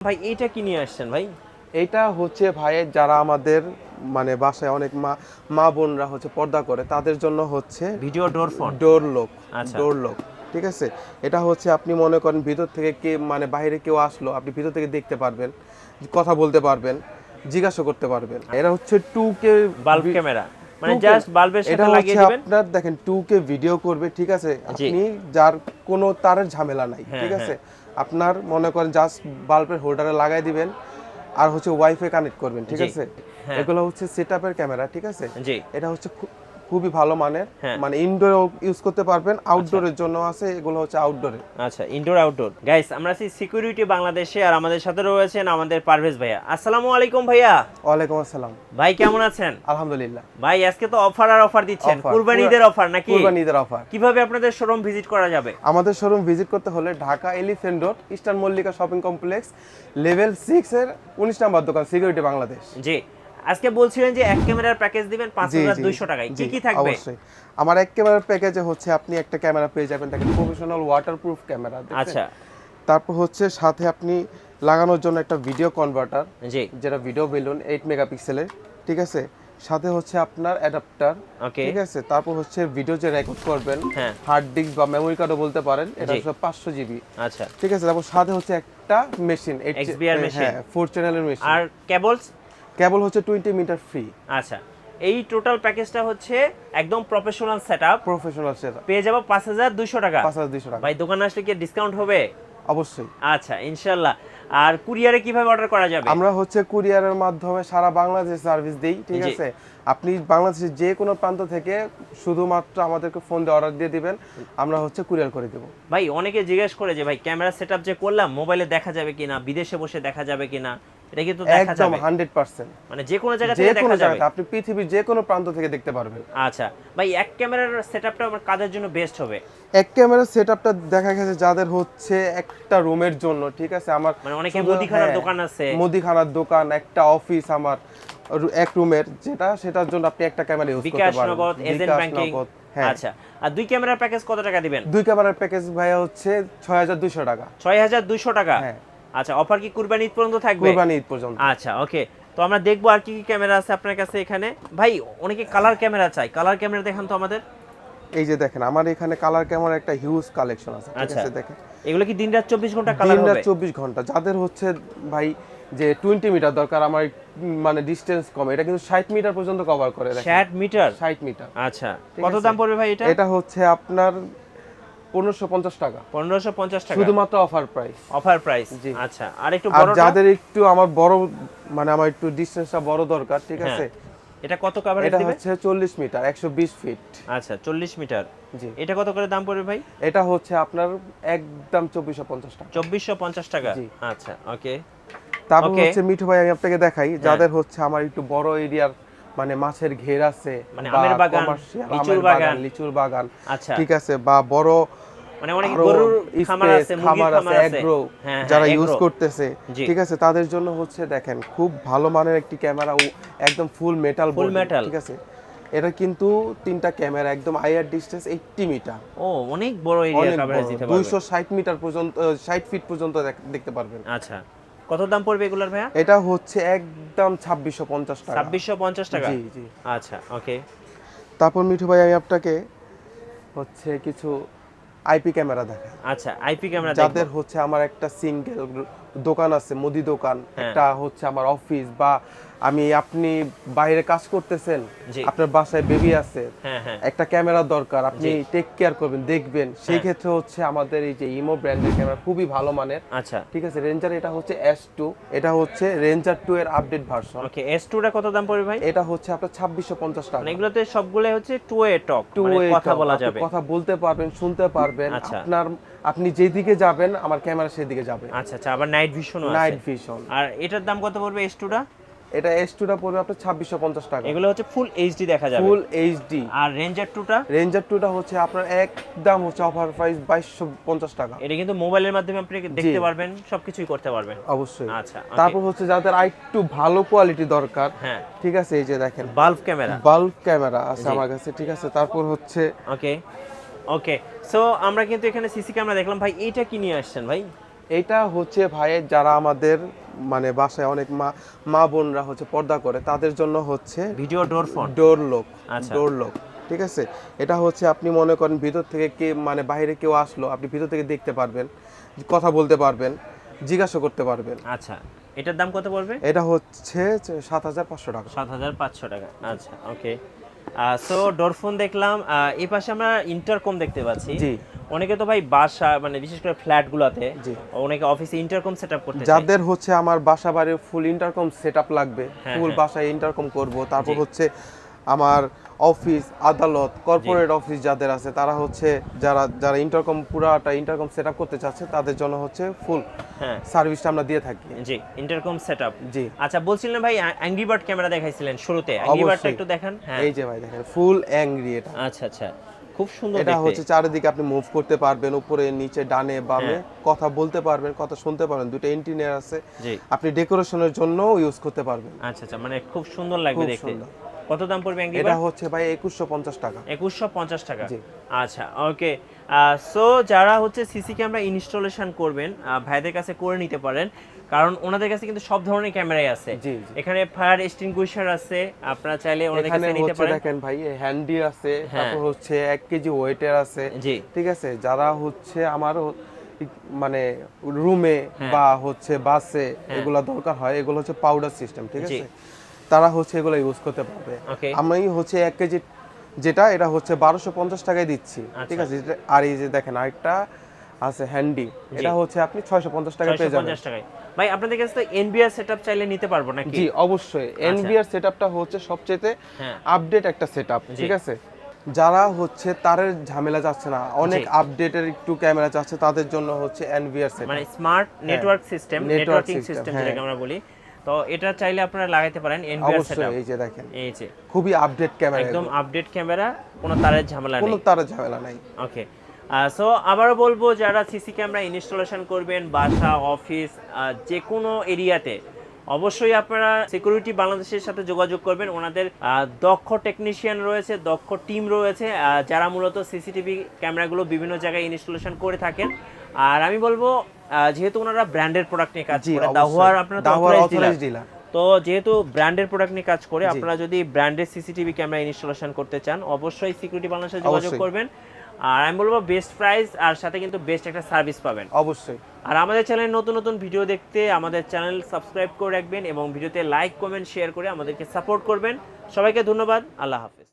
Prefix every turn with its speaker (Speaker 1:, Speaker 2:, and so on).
Speaker 1: ভাই এইটা কি নিয়ে আসছেন ভাই?
Speaker 2: এটা হচ্ছে ভাইয়ের যারা আমাদের মানে বাসায় অনেক মা মা বোনরা হচ্ছে পর্দা করে তাদের জন্য হচ্ছে
Speaker 1: ভিডিও ডোর ফোন?
Speaker 2: ডোর লোক
Speaker 1: আচ্ছা।
Speaker 2: ডোর লোক ঠিক আছে? এটা হচ্ছে আপনি মনে করেন ভিতর থেকে কে মানে বাইরে কেউ আসলো আপনি ভিতর থেকে দেখতে পারবেন কথা বলতে পারবেন জিজ্ঞাসা করতে পারবেন। এটা হচ্ছে টু কে
Speaker 1: বাল্ব ক্যামেরা। মানে জাস্ট বাল্বের সাথে লাগিয়ে দিবেন।
Speaker 2: আপনার দেখেন টু কে ভিডিও করবে ঠিক আছে। আপনি যার কোনো তারের ঝামেলা নাই
Speaker 1: হ্যাঁ,
Speaker 2: ঠিক আছে? আপনার মনে করেন জাস্ট বাল্বের হোল্ডারে লাগাই দিবেন আর হচ্ছে ওয়াইফাই কানেক্ট করবেন ঠিক আছে?
Speaker 1: হ্যাঁ।
Speaker 2: এগুলো হচ্ছে সেটআপের ক্যামেরা ঠিক আছে? এটা হচ্ছে খুবই ভালো মানের।
Speaker 1: হ্যাঁ।
Speaker 2: মানে ইনডোর ইউজ করতে পারবেন আউটডোরের জন্য আছে এগুলো হচ্ছে আউটডোরে
Speaker 1: আচ্ছা ইনডোর আউটডোর গাইস আমরা আছি সিকিউরিটি বাংলাদেশে আর আমাদের সাথে রয়েছেন আমাদের পারভেজ ভাইয়া। আসসালামু আলাইকুম ভাইয়া।
Speaker 2: ওয়ালাইকুম আসসালাম।
Speaker 1: ভাই কেমন আছেন?
Speaker 2: আলহামদুলিল্লাহ।
Speaker 1: ভাই আজকে তো অফার আর অফার দিচ্ছেন। কুরবানি ঈদের অফার নাকি?
Speaker 2: কুরবানি ঈদের অফার
Speaker 1: কীভাবে আপনাদের শোরুম ভিজিট করা যাবে?
Speaker 2: আমাদের শোরুম ভিজিট করতে হলে Dhaka elephant road eastern Mallika shopping complex level six এর উনিশ নাম্বার দোকান সিকিউরিটি বাংলাদেশ।
Speaker 1: জি। আজকে বলছিলেন যে এক ক্যামেরার প্যাকেজ দিবেন পাঁচ হাজার দুইশো টাকায়। কি কি থাকবে?
Speaker 2: অবশ্যই। আমার এক ক্যামেরার প্যাকেজে হচ্ছে আপনি একটা ক্যামেরা পেয়ে যাবেন দেখেন প্রফেশনাল ওয়াটারপ্রুফ ক্যামেরা
Speaker 1: আচ্ছা।
Speaker 2: তারপর হচ্ছে সাথে আপনি লাগানোর জন্য একটা ভিডিও কনভার্টার
Speaker 1: জি।
Speaker 2: যেটা ভিডিও বেলুন এইট মেগাপিক্সেলের ঠিক আছে? সাথে হচ্ছে আপনার অ্যাডাপ্টার
Speaker 1: ওকে
Speaker 2: ঠিক আছে? তারপর হচ্ছে ভিডিও যে রেকর্ড করবেন
Speaker 1: হ্যাঁ।
Speaker 2: হার্ড ডিস্ক বা মেমোরি কার্ডও বলতে পারেন এটা হচ্ছে পাঁচশো জিবি
Speaker 1: আচ্ছা।
Speaker 2: ঠিক আছে? তারপর সাথে হচ্ছে একটা মেশিন। হ্যাঁ ফোর চ্যানেলের মেশিন
Speaker 1: আর কেবলস
Speaker 2: কেবল হচ্ছে টোয়েন্টি মিটার ফ্রি
Speaker 1: আচ্ছা এই টোটাল প্যাকেজটা হচ্ছে একদম প্রফেশনাল সেটআপ
Speaker 2: প্রফেশনাল সেটা
Speaker 1: পেয়ে যাব পাঁচ হাজার দুইশো টাকা।
Speaker 2: পাঁচ হাজার দুইশো টাকা।
Speaker 1: ভাই দোকানে আসলে কি ডিসকাউন্ট হবে?
Speaker 2: অবশ্যই।
Speaker 1: আচ্ছা ইনশাল্লাহ আর কুরিয়ারে কীভাবে অর্ডার করা যাবে?
Speaker 2: আমরা হচ্ছে কুরিয়ারের মাধ্যমে সারা বাংলাদেশ সার্ভিস দিই ঠিক আছে? আপনি বাংলাদেশের যে কোনো প্রান্ত থেকে শুধুমাত্র আমাদেরকে ফোন দিয়ে অর্ডার দিয়ে দিবেন আমরা হচ্ছে কুরিয়ার করে দেবো।
Speaker 1: ভাই অনেকে জিজ্ঞেস করে যে ভাই ক্যামেরা সেটআপ যে করলাম মোবাইলে দেখা যাবে কিনা? বিদেশে বসে দেখা যাবে কিনা? এটা কিন্তু দেখা
Speaker 2: একদম
Speaker 1: যাবে।
Speaker 2: হান্ড্রেড পার্সেন্ট
Speaker 1: মানে যে কোনো জায়গা থেকে দেখা যাবে।
Speaker 2: আপনি পৃথিবীর যে কোনো প্রান্ত থেকে দেখতে পারবেন।
Speaker 1: আচ্ছা ভাই এক ক্যামেরার সেটআপটা আমার কাদের জন্য বেস্ট হবে?
Speaker 2: এক ক্যামেরার সেট আপটা দেখা গেছে যাদের হচ্ছে একটা রুমের জন্য ঠিক আছে? আমার
Speaker 1: মানে অনেকে মুদিখানার
Speaker 2: হ্যাঁ,
Speaker 1: দোকান আছে।
Speaker 2: মুদিখানার দোকান একটা অফিস আমার এক রুমের যেটা সেটার জন্য আপনি একটা ক্যামেরা ইউজ করতে পারেন
Speaker 1: নগদ এজেন্ট ব্যাংকিং
Speaker 2: হ্যাঁ।
Speaker 1: আচ্ছা আর দুই ক্যামেরার প্যাকেজ কত টাকা দিবেন?
Speaker 2: দুই ক্যামেরার প্যাকেজ ভাইয়া হচ্ছে ছয় হাজার দুইশো টাকা।
Speaker 1: ছয় হাজার দুইশো টাকা?
Speaker 2: হ্যাঁ।
Speaker 1: আচ্ছা অফার কি কুরবানি ঈদ পর্যন্ত থাকবে?
Speaker 2: কোরবানি ঈদ পর্যন্ত।
Speaker 1: আচ্ছা ওকে তো আমরা দেখব আর কি কি ক্যামেরা আছে আপনার কাছে এখানে। ভাই অনেকে কালার ক্যামেরা চাই কালার ক্যামেরা দেখান তো আমাদের।
Speaker 2: এই যে দেখেন আমার এখানে কালার ক্যামেরা একটা হিউজ কালেকশন আছে ঠিক
Speaker 1: আচ্ছা।
Speaker 2: আছে দেখেন।
Speaker 1: এগুলো কি দিন রাত চব্বিশ ঘণ্টা কালার হবে?
Speaker 2: চব্বিশ ঘণ্টা। যাদের হচ্ছে ভাই যে টোয়েন্টি মিটার দরকার আমার মানে ডিস্টেন্স কম। এটা কিন্তু ষাট মিটার পর্যন্ত কভার করে দেখেন।
Speaker 1: ষাট মিটার
Speaker 2: ষাট মিটার
Speaker 1: আচ্ছা। কত দাম পড়বে ভাই এটা?
Speaker 2: এটা হচ্ছে আপনার পনেরোশো পঞ্চাশ টাকা।
Speaker 1: পনেরোশো পঞ্চাশ টাকা।
Speaker 2: শুধুমাত্র অফার প্রাইস
Speaker 1: অফার প্রাইস
Speaker 2: জি।
Speaker 1: আচ্ছা আর একটু বড়
Speaker 2: যাদের একটু আমার বড় মানে আমার একটু ডিস্টেন্সটা বড় দরকার ঠিক
Speaker 1: হ্যাঁ,
Speaker 2: আছে?
Speaker 1: এটা কত কভারেজ
Speaker 2: এটা হচ্ছে চল্লিশ মিটার একশো বিশ ফিট
Speaker 1: আচ্ছা চল্লিশ মিটার।
Speaker 2: জি।
Speaker 1: এটা কত করে দাম পড়বে ভাই?
Speaker 2: এটা হচ্ছে আপনার একদম চব্বিশশো পঞ্চাশ টাকা।
Speaker 1: চব্বিশশো পঞ্চাশ টাকা?
Speaker 2: জি।
Speaker 1: আচ্ছা ওকে
Speaker 2: তারপর হচ্ছে মিঠু ভাই আমি আপনাকে দেখাই। যাদের হচ্ছে আমার একটু বড় এরিয়ার মানে মাছের ঘের আছে
Speaker 1: মানে আমের বাগান, লিচুর বাগান।
Speaker 2: লিচুর বাগান।
Speaker 1: আচ্ছা।
Speaker 2: ঠিক আছে বা বড়
Speaker 1: মানে অনেক গরুর খামার আছে
Speaker 2: খামার আছে এগ্রো
Speaker 1: হ্যাঁ
Speaker 2: যারা
Speaker 1: হ্যাঁ,
Speaker 2: ইউজ করতেছে। ঠিক আছে তাদের জন্য হচ্ছে দেখেন খুব ভালো মানের একটি ক্যামেরা একদম ফুল মেটাল
Speaker 1: Full metal।
Speaker 2: ঠিক আছে? এটা কিন্তু তিনটা ক্যামেরা একদম আইআর ডিস্টেন্স 80 মিটার
Speaker 1: ও অনেক বড় এরিয়া কভারেজ দিতে পারবে।
Speaker 2: 260 মিটার পর্যন্ত 60 ফিট পর্যন্ত দেখতে পারবেন।
Speaker 1: আচ্ছা। কত দাম পড়বে এগুলার ভাইয়া?
Speaker 2: এটা হচ্ছে একদম 2650 টাকা।
Speaker 1: ছাব্বিশশো পঞ্চাশ টাকা?
Speaker 2: জি জি।
Speaker 1: আচ্ছা ওকে।
Speaker 2: তারপর মিঠু ভাই আমি আপনাকে হচ্ছে কিছু আইপি ক্যামেরা দেখা
Speaker 1: আচ্ছা আইপি ক্যামেরা
Speaker 2: যাদের হচ্ছে আমার একটা সিঙ্গেল দোকান আছে মুদি দোকান।
Speaker 1: হ্যাঁ।
Speaker 2: একটা হচ্ছে আমার অফিস বা আমি আপনি বাইরে কাজ করতেছেন। আপনার বাসায় বেবি আছে
Speaker 1: হ্যাঁ হ্যাঁ।
Speaker 2: একটা ক্যামেরা দরকার আপনি। টেক কেয়ার করবেন দেখবেন। সেই ক্ষেত্রে হচ্ছে আমাদের এই যে ইমো ব্র্যান্ডের ক্যামেরা খুবই ভালো মানের।
Speaker 1: আচ্ছা।
Speaker 2: ঠিক আছে রেঞ্জার এটা হচ্ছে এস টু এটা হচ্ছে রেঞ্জার টু এর আপডেট ভার্সন
Speaker 1: ওকে এস টুটা কত দাম পড়বে ভাই?
Speaker 2: এটা হচ্ছে আপনার ছাব্বিশশো পঞ্চাশ টাকা।
Speaker 1: মানে এগুলোতে সবগুলো হচ্ছে টু এ টক
Speaker 2: টু এ
Speaker 1: কথা বলা যাবে।
Speaker 2: কথা বলতে পারবেন শুনতে পারবেন।
Speaker 1: আচ্ছা।
Speaker 2: আপনার আপনি যেদিকে যাবেন আমার ক্যামেরা সেদিকে যাবে।
Speaker 1: আচ্ছা আচ্ছা আবার নাইট ভিশনও
Speaker 2: নাইট ভিশন
Speaker 1: আর এটার দাম কত পড়বে এস টুটা
Speaker 2: এটা এস টুটা পড়বে আপনার ছাব্বিশশো পঞ্চাশ টাকা।
Speaker 1: এগুলো হচ্ছে ফুল এইচডি দেখা যাবে।
Speaker 2: ফুল এইচডি
Speaker 1: আর রেঞ্জার টুটা
Speaker 2: রেঞ্জার টুটা হচ্ছে আপনার একদম হচ্ছে অফার প্রাইস বাইশশো পঞ্চাশ টাকা।
Speaker 1: এটা কিন্তু মোবাইলের মাধ্যমে আপনি দেখতে পারবেন সবকিছুই করতে পারবেন।
Speaker 2: অবশ্যই।
Speaker 1: আচ্ছা
Speaker 2: তারপর হচ্ছে যাদের আরেকটু ভালো কোয়ালিটি দরকার
Speaker 1: হ্যাঁ।
Speaker 2: ঠিক আছে এই যে দেখেন।
Speaker 1: বাল্ব ক্যামেরা
Speaker 2: বাল্ব ক্যামেরা আছে আমার কাছে ঠিক আছে তারপর হচ্ছে
Speaker 1: ওকে ওকে সো আমরা কিন্তু এখানে সিসি ক্যামেরা দেখলাম। ভাই এটা কি নিয়ে আসছেন ভাই?
Speaker 2: এইটা হচ্ছে ভাই যারা আমাদের মানে বাসায় অনেক মা মা বোনরা হচ্ছে পর্দা করে তাদের জন্য হচ্ছে
Speaker 1: video door phone.
Speaker 2: Door lock
Speaker 1: আচ্ছা।
Speaker 2: ডোর লক ঠিক আছে? এটা হচ্ছে আপনি মনে করেন ভিতর থেকে কে মানে বাইরে কেউ আসলো আপনি ভিতর থেকে দেখতে পারবেন কথা বলতে পারবেন জিজ্ঞাসা করতে পারবেন।
Speaker 1: আচ্ছা। এটার দাম কত পড়বে?
Speaker 2: এটা হচ্ছে সাত হাজার পাঁচশো টাকা।
Speaker 1: সাত হাজার পাঁচশো টাকা। আচ্ছা ওকে। সো ডোর ফোন দেখলাম আহ, এই পাশে আমরা ইন্টারকম দেখতে পাচ্ছি।
Speaker 2: জি।
Speaker 1: অনেকে তো ভাই বাসা মানে বিশেষ করে ফ্ল্যাট গুলাতে অনেকে অফিসে ইন্টারকম সেট আপ করতে
Speaker 2: যাদের হচ্ছে আমার বাসা বাড়ির ফুল ইন্টারকম সেট লাগবে
Speaker 1: হ্যাঁ,
Speaker 2: ফুল
Speaker 1: হ্যাঁ।
Speaker 2: বাসায় ইন্টারকম করব। তারপর হচ্ছে আমার অফিস আদালত কর্পোরেট অফিস যাদের আছে তারা হচ্ছে যারা যারা ইন্টারকম পুরাটা ইন্টারকম সেট করতে চাচ্ছে তাদের জন্য হচ্ছে ফুল
Speaker 1: হ্যাঁ।
Speaker 2: সার্ভিসটা আমরা দিয়ে থাকি।
Speaker 1: জি ইন্টারকম সেট
Speaker 2: জি।
Speaker 1: আচ্ছা বলছিলেন ভাই অ্যাংরি বার্ড ক্যামেরা দেখাইছিলেন শুরুতে। অ্যাংরি বার্ডটা একটু দেখান হ্যাঁ।
Speaker 2: এই যে ভাই দেখেন ফুল অ্যাংরি এটা।
Speaker 1: আচ্ছা আচ্ছা। খুব সুন্দর
Speaker 2: এটা হচ্ছে চারিদিকে আপনি মুভ করতে পারবেন উপরে নিচে ডানে বামে
Speaker 1: হ্যাঁ।
Speaker 2: কথা বলতে পারবেন কথা শুনতে পারবেন দুটো এন্টিনিয়ার আছে। আপনি ডেকোরেশনের জন্য ইউজ করতে পারবেন।
Speaker 1: আচ্ছা আচ্ছা মানে খুব সুন্দর লাগবে দেখতে।
Speaker 2: সুন্দর।
Speaker 1: কত দাম পড়বে অ্যাংরি
Speaker 2: এটা হচ্ছে ভাই একুশশো পঞ্চাশ টাকা।
Speaker 1: একুশশো পঞ্চাশ টাকা।
Speaker 2: জি।
Speaker 1: আচ্ছা ওকে। সো যারা হচ্ছে সিসি ক্যামেরা ইনস্টলেশন করবেন ভাইদের কাছে করে নিতে পারেন কারণ ওনাদের কাছে কিন্তু সব ধরনের ক্যামেরাই আছে। এখানে ফায়ার এক্সটিংগুইশার আছে আপনারা চাইলে ওনাদের কাছে নিতে পারেন।
Speaker 2: দেখেন ভাই হ্যান্ডি আছে
Speaker 1: হ্যাঁ।
Speaker 2: তারপর হচ্ছে এক কেজি ওয়েটের আছে।
Speaker 1: জি।
Speaker 2: ঠিক আছে? যারা হচ্ছে আমার মানে রুমে
Speaker 1: হ্যাঁ।
Speaker 2: বা হচ্ছে বাসে এগুলা দরকার হয় এগুলো হচ্ছে পাউডার সিস্টেম ঠিক আছে? তারা হচ্ছে এগুলো ইউজ করতে পারবে। আমি হচ্ছে এক কেজি যেটা এটা হচ্ছে বারোশো পঞ্চাশ টাকায় দিচ্ছি। ঠিক
Speaker 1: আচ্ছা।
Speaker 2: আছে আর এই যে দেখেন আরেকটা আছে হ্যান্ডি এটা হচ্ছে আপনি ছয়শো পঞ্চাশ টাকা পেয়ে যাবেন।
Speaker 1: টাকায়। ভাই আপনাদের কাছে তো এনবিআর সেটআপ চাইলে নিতে পারব নাকি?
Speaker 2: জি অবশ্যই। এনবিআর সেটআপটা হচ্ছে সবচেয়ে
Speaker 1: হ্যাঁ।
Speaker 2: আপডেট একটা সেটআপ ঠিক আছে? যারা হচ্ছে তারের ঝামেলা যাচ্ছে না অনেক আপডেটের একটু ক্যামেরা যাচ্ছে তাদের জন্য হচ্ছে এনভিআর সেট
Speaker 1: মানে smart network system networking system
Speaker 2: হ্যাঁ।
Speaker 1: যেটাকে আমরা বলি। তো এটা চাইলে আপনারা লাগাইতে পারেন এনবিআর সেটআপ
Speaker 2: এই যে দেখেন।
Speaker 1: এই যে।
Speaker 2: খুবই আপডেট ক্যামেরা
Speaker 1: একদম আপডেট ক্যামেরা কোনো তারের ঝামেলা নেই।
Speaker 2: কোনো তারের ঝামেলা নাই।
Speaker 1: ওকে সো আবারও বলব যারা সিসি ক্যামেরা ইনস্টলেশন করবেন বাসা অফিস যে কোনো এরিয়াতে অবশ্যই আপনারা সিকিউরিটি বাংলাদেশের সাথে যোগাযোগ করবেন। ওনাদের দক্ষ টেকনিশিয়ান রয়েছে দক্ষ টিম রয়েছে যারা মূলত সিসিটিভি ক্যামেরাগুলো বিভিন্ন জায়গায় ইনস্টলেশন করে থাকেন। আর আমি বলব যেহেতু ওনারা ব্র্যান্ডের প্রোডাক্ট নিয়ে কাজ করে। দাহুয়ার আপনারা
Speaker 2: দাহুয়ার
Speaker 1: authorized dealer। তো যেহেতু ব্র্যান্ডের প্রোডাক্ট নিয়ে কাজ করে আপনারা যদি ব্র্যান্ডের সিসিটিভি ক্যামেরা ইনস্টলেশন করতে চান অবশ্যই সিকিউরিটি বাংলাদেশে যোগাযোগ করবেন। আর আমি বলব বেস্ট প্রাইস আর সাথে কিন্তু বেস্ট একটা সার্ভিস পাবেন।
Speaker 2: অবশ্যই।
Speaker 1: আর আমাদের চ্যানেলে নতুন নতুন ভিডিও দেখতে আমাদের চ্যানেল সাবস্ক্রাইব করে রাখবেন এবং ভিডিওতে লাইক কমেন্ট শেয়ার করে আমাদেরকে সাপোর্ট করবেন। সবাইকে ধন্যবাদ আল্লাহ হাফেজ।